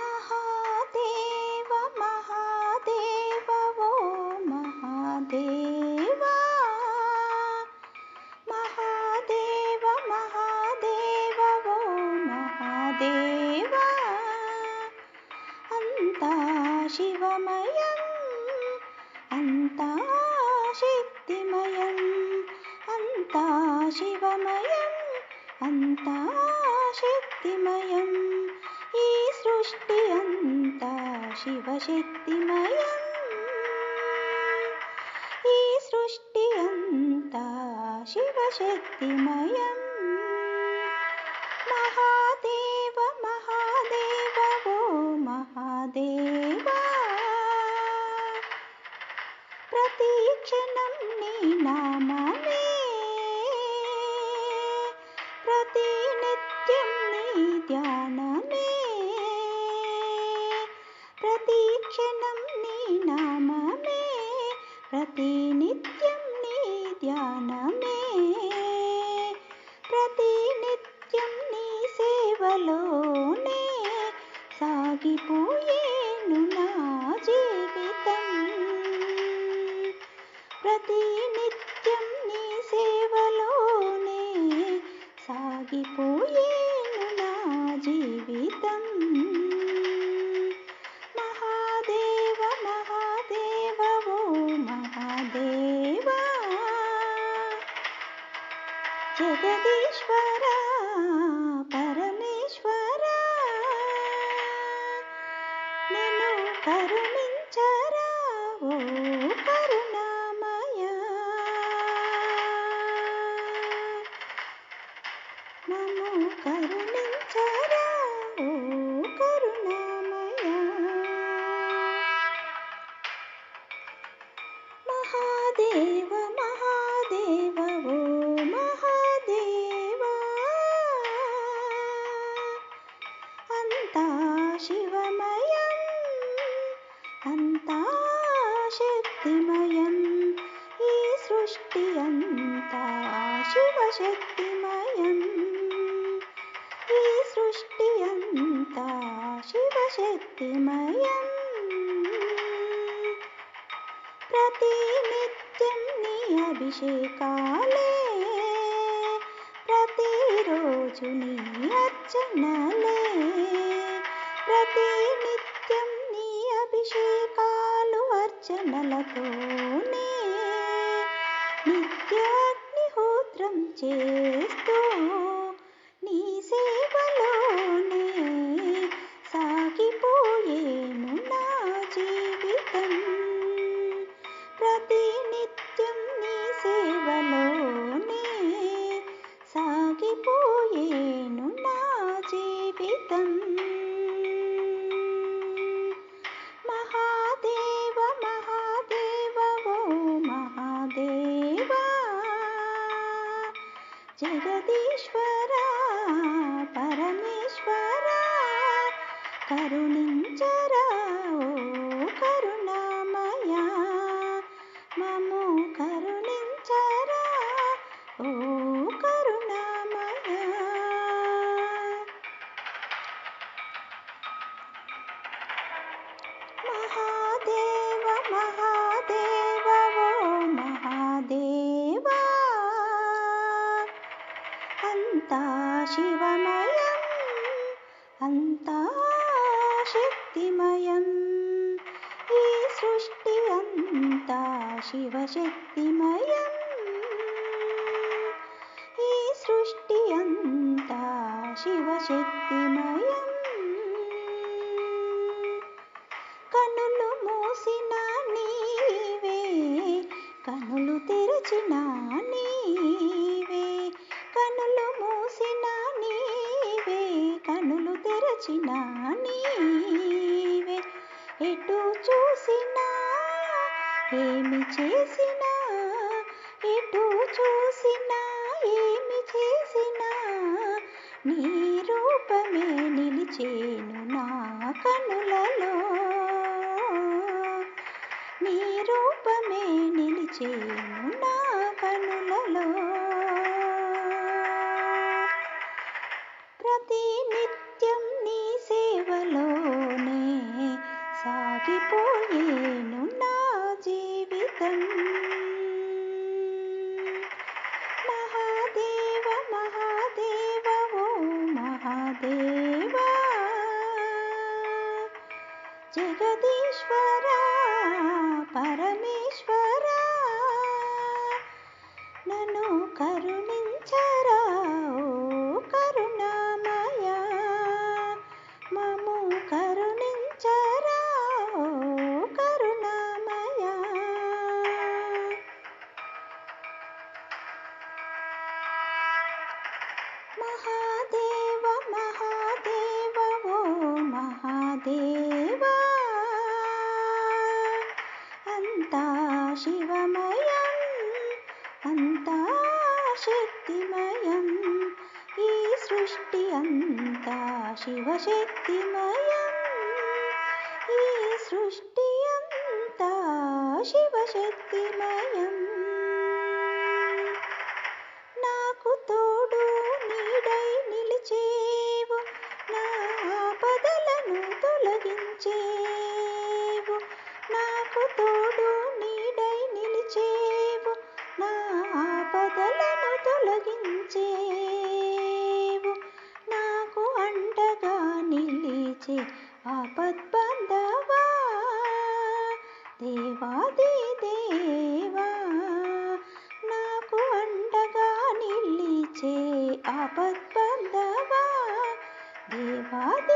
మహాదేవ మహాదేవ ఓ మహాదేవా మహాదేవ మహాదేవ ఓ మహాదేవా అంతా శివమయం అంతా శక్తిమయం అంతా శివమయం అంతా శక్తిమయం ఈ शिवशक्तिमयम्। सृष्ट्यन्ता शिवशक्तिमयम्। महादेव महादेव वो महादेव। प्रतीक्षणं नि నన్ను శివశక్తిమయం ప్రతి నిత్యం నీ అభిషేకాలే ప్రతిరోజు నీ అర్చనలే ప్రతి నిత్యం నీ అభిషేకాలు అర్చనలతోనే నిత్యాగ్నిహోత్రం చేస్తూ నీ సేవ शक्तिमयम् हि सृष्टियन्ता शिवशक्तिमयम् हि सृष्टियन्ता शिवशक्तिमयम् కనులు నీవే. ఎటు చూసినా ఏమి చేసినా అంతా శివమయం అంతా శక్తిమయం. ఈ సృష్టి అంతా శివశక్తిమయం. ఈ సృష్టి అంతా శివశక్తిమయం. بہت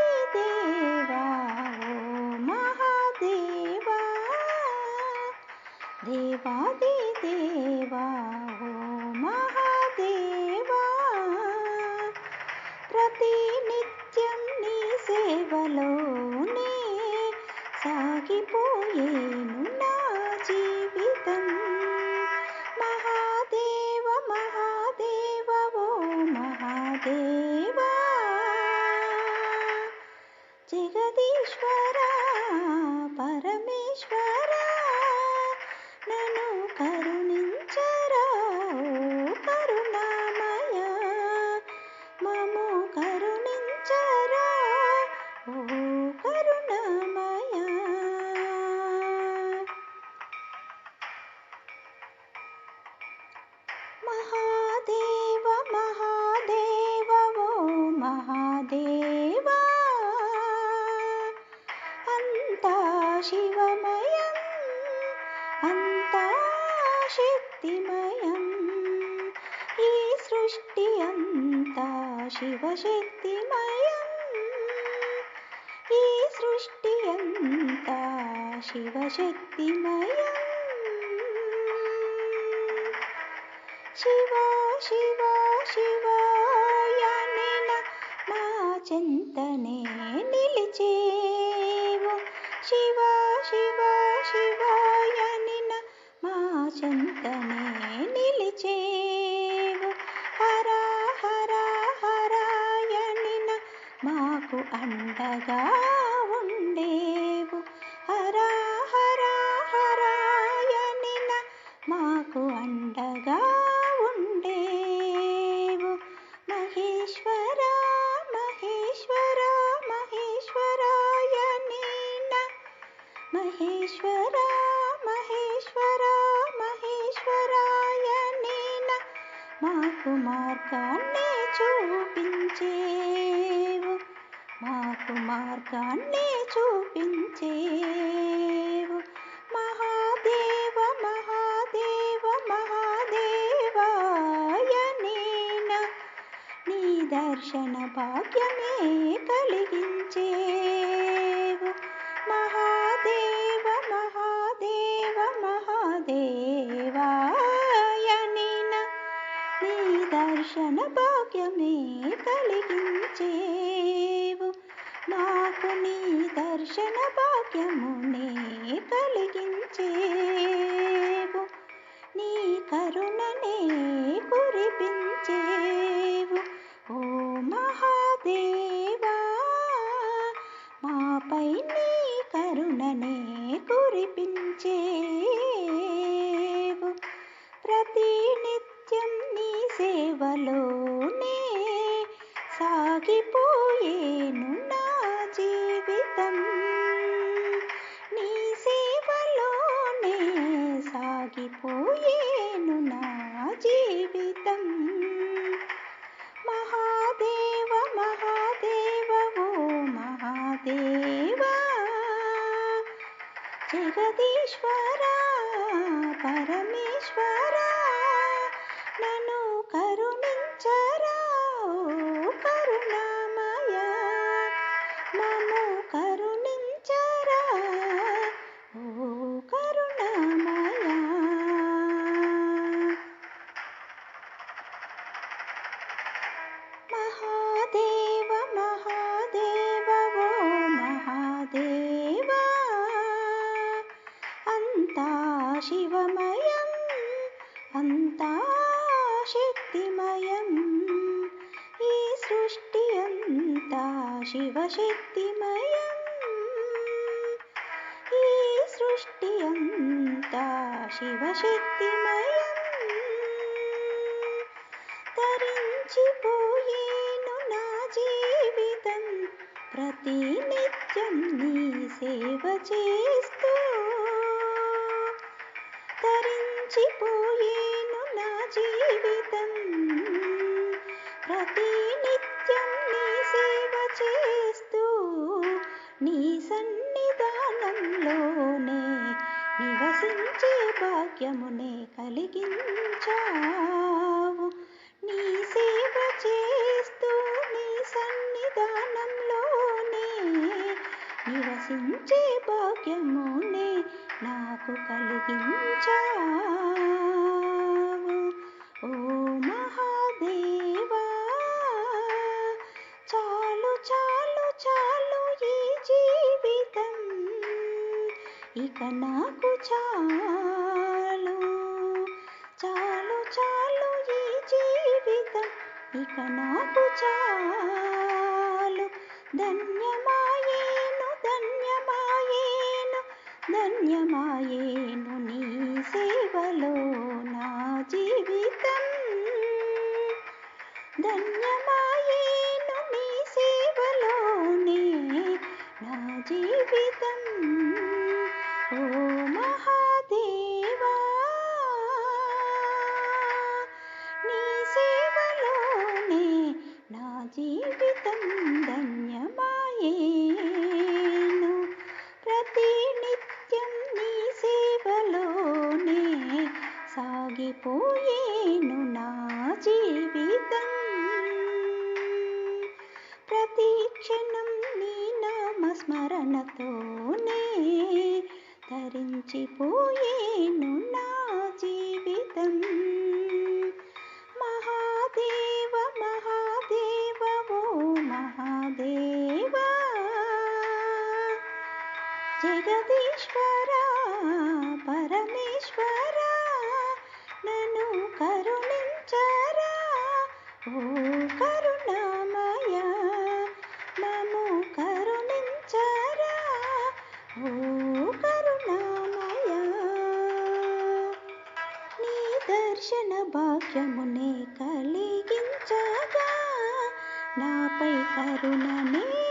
శివశక్తిమయం ఈ సృష్టి అంతా శివశక్తిమయం. శివ శివ శివాయనిన మా చింతనే నిలిచేవు. శివ శివ శివాయనిన మా చింతనే ಆಗ మార్గాన్ని చూపించేవు. మహాదేవ మహాదేవ మహాదేవయనేన నీ దర్శన భాగ్యమే కలిగించేవు. మహాదేవ మహాదేవ మహాదేవాయనీనా నీ దర్శన భాగ్యమే కలిగించే నాకు నీ దర్శన భాగ్యమునే కలిగించేవు. నీ కరుణనే కురిపించేవు. ఓ మహాదేవా మాపై నీ కరుణనే కురిపించేవు. ప్రతినిత్యం నీ సేవలోనే సాగిపోయేను. శివమయం అంతా శక్తిమయం. ఈ సృష్టి అంతా శివశక్తిమయం. ఈ సృష్టి అంతా శివశక్తిమయం. తరించిపోయేను నా జీవితం ప్రతి నిత్యం నీ సేవ చేస్తూ తరించిపోయేను నా జీవితం. ప్రతి నిత్యం నీ సేవ చేస్తూ నీ సన్నిధానంలోనే నివసించే భాగ్యమునే కలిగించావు. నీ సేవ చేస్తూ నీ సన్నిధానంలోనే నివసించే భాగ్యమునే నాకు కలిగించావు. ఓ మహాదేవా చాలు చాలు చాలు ఈ జీవితం. ఇక నాకు చాలు. చాలు చాలు ఈ జీవితం. ఇక నాకు చాలు. ధన్య 啊 ధరించిపోయేను నా జీవితం. మహాదేవ మహాదేవ ఓ మహాదేవ. జగదీశ్వర పరమేశ్వర నన్ను కరుణించరా. ఓ కరుణామయ మము కరుణించరా. ఓ దర్శన భాగ్యమునే కలిగించగా నాపై కరుణనే